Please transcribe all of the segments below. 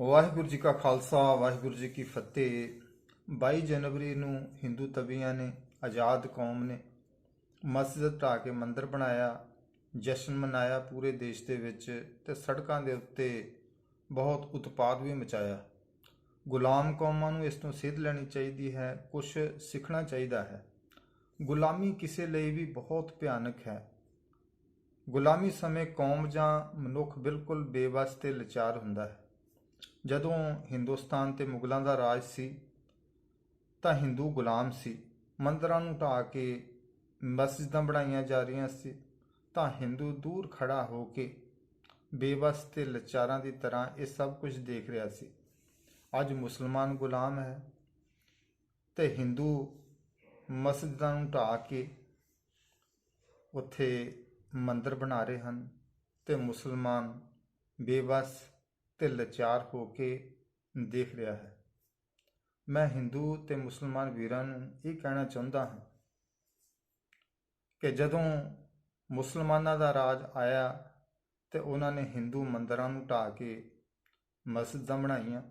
ਵਾਹਿਗੁਰੂ ਜੀ ਕਾ ਖਾਲਸਾ, ਵਾਹਿਗੁਰੂ ਜੀ ਕੀ ਫਤਿਹ। 22 ਜਨਵਰੀ ਨੂੰ ਹਿੰਦੂ ਤਵੀਆਂ ਨੇ ਆਜ਼ਾਦ ਕੌਮ ਨੇ ਮਸਜਿਦ ਢਾਹ ਕੇ ਮੰਦਿਰ ਬਣਾਇਆ, ਜਸ਼ਨ ਮਨਾਇਆ ਪੂਰੇ ਦੇਸ਼ ਦੇ ਵਿੱਚ ਤੇ ਸੜਕਾਂ ਦੇ ਉੱਤੇ ਬਹੁਤ ਉਤਪਾਦ ਵੀ ਮਚਾਇਆ। ਗੁਲਾਮ ਕੌਮਾਂ ਨੂੰ ਇਸ ਤੋਂ ਸਿੱਧ ਲੈਣੀ ਚਾਹੀਦੀ ਹੈ ਕੁਝ ਸਿੱਖਣਾ ਚਾਹੀਦਾ ਹੈ। ਗੁਲਾਮੀ ਕਿਸੇ ਲਈ ਵੀ ਬਹੁਤ ਭਿਆਨਕ ਹੈ। ਗੁਲਾਮੀ ਸਮੇਂ ਕੌਮ ਜਾਂ ਮਨੁੱਖ ਬਿਲਕੁਲ ਬੇਵਸ ਤੇ ਲਾਚਾਰ ਹੁੰਦਾ ਹੈ। ਜਦੋਂ ਹਿੰਦੁਸਤਾਨ ਤੇ ਮੁਗਲਾਂ ਦਾ ਰਾਜ ਸੀ, ਤਾਂ ਹਿੰਦੂ ਗੁਲਾਮ ਸੀ। ਮੰਦਰਾਂ ਨੂੰ ਢਾਹ ਕੇ ਮਸਜਿਦਾਂ ਬਣਾਈਆਂ ਜਾ ਰਹੀਆਂ ਸੀ, ਤਾਂ ਹਿੰਦੂ ਦੂਰ ਖੜਾ ਹੋ ਕੇ ਬੇਵਸ ਤੇ ਲਾਚਾਰਾਂ ਦੀ ਤਰ੍ਹਾਂ ਇਹ ਸਭ ਕੁਝ ਦੇਖ ਰਿਹਾ ਸੀ। ਅੱਜ ਮੁਸਲਮਾਨ ਗੁਲਾਮ ਹੈ ਤੇ ਹਿੰਦੂ ਮਸਜਿਦਾਂ ਨੂੰ ਢਾਹ ਕੇ ਉੱਥੇ ਮੰਦਰ ਬਣਾ ਰਹੇ ਹਨ ਤੇ ਮੁਸਲਮਾਨ ਬੇਵਸ ਤੇ ਲਾਚਾਰ ਹੋ ਕੇ ਦੇਖ ਰਿਹਾ ਹੈ। ਮੈਂ ਹਿੰਦੂ ਤੇ ਮੁਸਲਮਾਨ ਵੀਰਾਂ ਨੂੰ ਇਹ ਕਹਿਣਾ ਚਾਹੁੰਦਾ ਹਾਂ ਕਿ ਜਦੋਂ ਮੁਸਲਮਾਨਾਂ ਦਾ ਰਾਜ ਆਇਆ ਤੇ ਉਹਨਾਂ ਨੇ ਹਿੰਦੂ ਮੰਦਰਾਂ ਨੂੰ ਢਾਹ ਕੇ ਮਸਜਿਦਾਂ ਬਣਾਈਆਂ,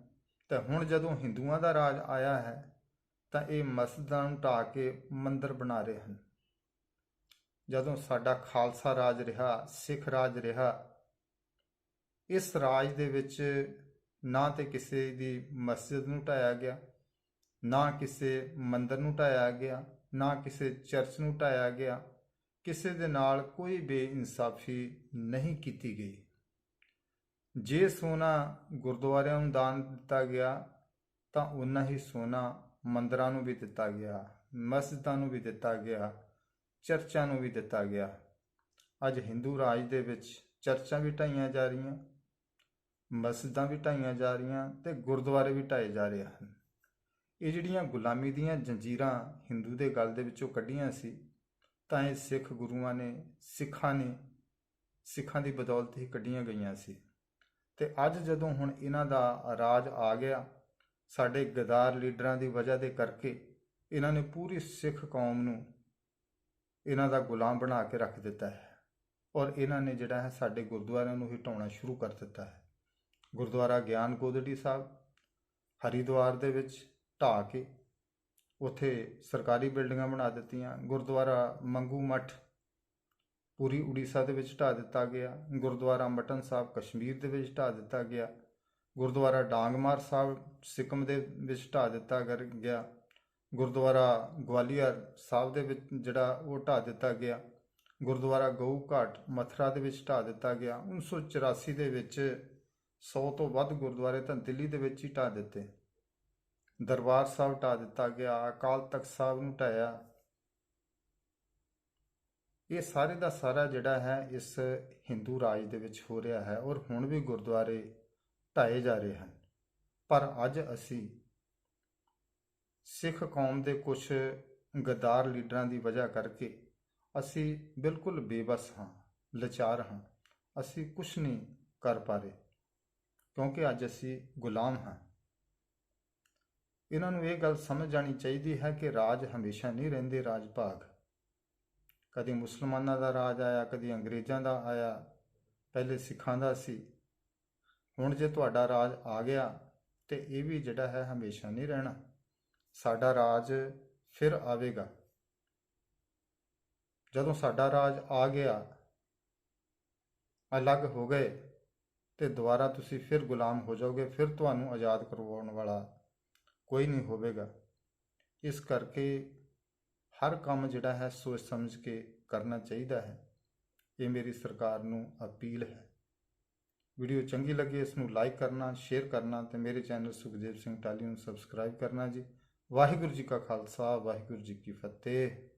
ਤੇ ਹੁਣ ਜਦੋਂ ਹਿੰਦੂਆਂ ਦਾ ਰਾਜ ਆਇਆ ਹੈ, ਤਾਂ ਇਹ ਮਸਜਿਦਾਂ ਨੂੰ ਢਾਹ ਕੇ ਮੰਦਰ ਬਣਾ ਰਹੇ ਹਨ। ਜਦੋਂ ਸਾਡਾ ਖਾਲਸਾ ਰਾਜ ਰਿਹਾ, ਸਿੱਖ ਰਾਜ ਰਿਹਾ ਇਸ ਰਾਜ ਦੇ ਵਿੱਚ ਨਾ ਤੇ ਕਿਸੇ ਦੀ ਮਸਜਿਦ ਨੂੰ ਢਾਇਆ ਗਿਆ, ਨਾ ਕਿਸੇ ਮੰਦਰ ਨੂੰ ਢਾਇਆ ਗਿਆ, ਨਾ ਕਿਸੇ ਚਰਚ ਨੂੰ ਢਾਇਆ ਗਿਆ। ਕਿਸੇ ਦੇ ਨਾਲ ਕੋਈ ਬੇਇਨਸਾਫੀ ਨਹੀਂ ਕੀਤੀ ਗਈ। ਜੇ ਸੋਨਾ ਗੁਰਦੁਆਰਿਆਂ ਨੂੰ ਦਾਨ ਦਿੱਤਾ ਗਿਆ, ਤਾਂ ਉਨਾ ਹੀ ਸੋਨਾ ਮੰਦਰਾਂ ਨੂੰ ਵੀ ਦਿੱਤਾ ਗਿਆ, ਮਸਜਿਦਾਂ ਨੂੰ ਵੀ ਦਿੱਤਾ ਗਿਆ, ਚਰਚਾਂ ਨੂੰ ਵੀ ਦਿੱਤਾ ਗਿਆ। ਅੱਜ ਹਿੰਦੂ ਰਾਜ ਦੇ ਵਿੱਚ ਚਰਚਾਂ ਵੀ ਢਾਈਆਂ ਜਾ ਰਹੀਆਂ। ਮਸਜਿਦਾਂ ਵੀ ਢਾਈਆਂ ਜਾ ਰਹੀਆਂ ਤੇ ਗੁਰਦੁਆਰੇ ਵੀ ਢਾਏ ਜਾ ਰਹੇ ਹਨ। ਇਹ ਜਿਹੜੀਆਂ ਗੁਲਾਮੀ ਦੀਆਂ ਜੰਜੀਰਾਂ ਹਿੰਦੂ ਦੇ ਗਲ ਦੇ ਵਿੱਚੋਂ ਕੱਢੀਆਂ ਸੀ, ਤਾਂ ਇਹ ਸਿੱਖ ਗੁਰੂਆਂ ਨੇ, ਸਿੱਖਾਂ ਨੇ, ਸਿੱਖਾਂ ਦੀ ਬਦੌਲਤ ਹੀ ਕੱਢੀਆਂ ਗਈਆਂ ਸੀ। ਤੇ ਅੱਜ ਜਦੋਂ ਹੁਣ ਇਹਨਾਂ ਦਾ ਰਾਜ ਆ ਗਿਆ, ਸਾਡੇ ਗਦਾਰ ਲੀਡਰਾਂ ਦੀ ਵਜ੍ਹਾ ਦੇ ਕਰਕੇ ਇਹਨਾਂ ਨੇ ਪੂਰੀ ਸਿੱਖ ਕੌਮ ਨੂੰ ਇਹਨਾਂ ਦਾ ਗੁਲਾਮ ਬਣਾ ਕੇ ਰੱਖ ਦਿੱਤਾ ਹੈ। ਔਰ ਇਹਨਾਂ ਨੇ ਜਿਹੜਾ ਹੈ ਸਾਡੇ ਗੁਰਦੁਆਰਿਆਂ ਨੂੰ ਹੀ ਢਾਉਣਾ ਸ਼ੁਰੂ ਕਰ ਦਿੱਤਾ ਹੈ। ਗੁਰਦੁਆਰਾ ਗਿਆਨ ਗੋਦੜੀ ਸਾਹਿਬ, ਹਰੀਦੁਆਰ ਦੇ ਵਿੱਚ ਢਾਹ ਕੇ ਉੱਥੇ ਸਰਕਾਰੀ ਬਿਲਡਿੰਗਾਂ ਬਣਾ ਦਿੱਤੀਆਂ। ਗੁਰਦੁਆਰਾ ਮੰਗੂ ਮੱਠ ਪੂਰੀ ਉੜੀਸਾ ਦੇ ਵਿੱਚ ਢਾਹ ਦਿੱਤਾ ਗਿਆ। ਗੁਰਦੁਆਰਾ ਮਟਨ ਸਾਹਿਬ ਕਸ਼ਮੀਰ ਦੇ ਵਿੱਚ ਢਾਹ ਦਿੱਤਾ ਗਿਆ। ਗੁਰਦੁਆਰਾ ਡਾਂਗਮਾਰ ਸਾਹਿਬ ਸਿੱਕਮ ਦੇ ਵਿੱਚ ਢਾਹ ਦਿੱਤਾ ਗਰ- ਗਿਆ। ਗੁਰਦੁਆਰਾ ਗਵਾਲੀਅਰ ਸਾਹਿਬ ਦੇ ਵਿੱਚ ਜਿਹੜਾ ਉਹ ਢਾਹ ਦਿੱਤਾ ਗਿਆ। ਗੁਰਦੁਆਰਾ ਗਊ ਘਾਟ ਮਥੁਰਾ ਦੇ ਵਿੱਚ ਢਾਹ ਦਿੱਤਾ ਗਿਆ। 1984 ਦੇ ਵਿੱਚ 100 ਤੋਂ ਵੱਧ ਗੁਰਦੁਆਰੇ ਤਾਂ ਦਿੱਲੀ ਦੇ ਵਿੱਚ ਹੀ ਢਾਹ ਦਿੱਤੇ। ਦਰਬਾਰ ਸਾਹਿਬ ਢਾਹ ਦਿੱਤਾ ਗਿਆ, ਅਕਾਲ ਤਖਤ ਸਾਹਿਬ ਨੂੰ ਢਾਇਆ ਇਹ ਸਾਰੇ ਦਾ ਸਾਰਾ ਜਿਹੜਾ ਹੈ, ਇਸ ਹਿੰਦੂ ਰਾਜ ਦੇ ਵਿੱਚ ਹੋ ਰਿਹਾ ਹੈ ਔਰ ਹੁਣ ਵੀ ਗੁਰਦੁਆਰੇ ਢਾਏ ਜਾ ਰਹੇ ਹਨ। ਪਰ ਅੱਜ ਅਸੀਂ ਸਿੱਖ ਕੌਮ ਦੇ ਕੁਝ ਗਦਾਰ ਲੀਡਰਾਂ ਦੀ ਵਜ੍ਹਾ ਕਰਕੇ ਅਸੀਂ ਬਿਲਕੁਲ ਬੇਬਸ ਹਾਂ, ਲਾਚਾਰ ਹਾਂ। ਅਸੀਂ ਕੁਝ ਨਹੀਂ ਕਰ ਪਾ ਰਹੇ। ਕਿਉਂਕਿ ਅੱਜ ਅਸੀਂ ਗੁਲਾਮ ਹਾਂ। ਇਹਨਾਂ ਨੂੰ ਇਹ ਗੱਲ ਸਮਝ ਜਾਣੀ ਚਾਹੀਦੀ ਹੈ ਕਿ ਰਾਜ ਹਮੇਸ਼ਾ ਨਹੀਂ ਰਹਿੰਦੇ, ਰਾਜ ਭਾਗ। ਕਦੀ ਮੁਸਲਮਾਨਾਂ ਦਾ ਰਾਜ ਆਇਆ, ਕਦੀ ਅੰਗਰੇਜ਼ਾਂ ਦਾ ਆਇਆ, ਪਹਿਲੇ ਸਿੱਖਾਂ ਦਾ ਸੀ। ਹੁਣ ਜੇ ਤੁਹਾਡਾ ਰਾਜ ਆ ਗਿਆ ਤੇ ਇਹ ਵੀ ਜਿਹੜਾ ਹੈ ਹਮੇਸ਼ਾ ਨਹੀਂ ਰਹਿਣਾ। ਸਾਡਾ ਰਾਜ ਫਿਰ ਆਵੇਗਾ। ਜਦੋਂ ਸਾਡਾ ਰਾਜ ਆ ਗਿਆ, ਅਲੱਗ ਹੋ ਗਏ ਤੇ ਦੁਬਾਰਾ ਤੁਸੀਂ ਫਿਰ ਗੁਲਾਮ ਹੋ ਜਾਓਗੇ, ਫਿਰ ਤੁਹਾਨੂੰ ਆਜ਼ਾਦ ਕਰਵਾਉਣ ਵਾਲਾ ਕੋਈ ਨਹੀਂ ਹੋਵੇਗਾ। ਇਸ ਕਰਕੇ ਹਰ ਕੰਮ ਜਿਹੜਾ ਹੈ, ਸੋਚ ਸਮਝ ਕੇ ਕਰਨਾ ਚਾਹੀਦਾ ਹੈ। ਇਹ ਮੇਰੀ ਸਰਕਾਰ ਨੂੰ ਅਪੀਲ ਹੈ। ਵੀਡੀਓ ਚੰਗੀ ਲੱਗੇ, ਇਸ ਨੂੰ ਲਾਈਕ ਕਰਨਾ, ਸ਼ੇਅਰ ਕਰਨਾ ਤੇ ਮੇਰੇ ਚੈਨਲ ਸੁਖਦੇਵ ਸਿੰਘ ਟਾਲੀ ਨੂੰ ਸਬਸਕ੍ਰਾਈਬ ਕਰਨਾ ਜੀ। ਵਾਹਿਗੁਰੂ ਜੀ ਕਾ ਖਾਲਸਾ, ਵਾਹਿਗੁਰੂ ਜੀ ਕੀ ਫਤਿਹ।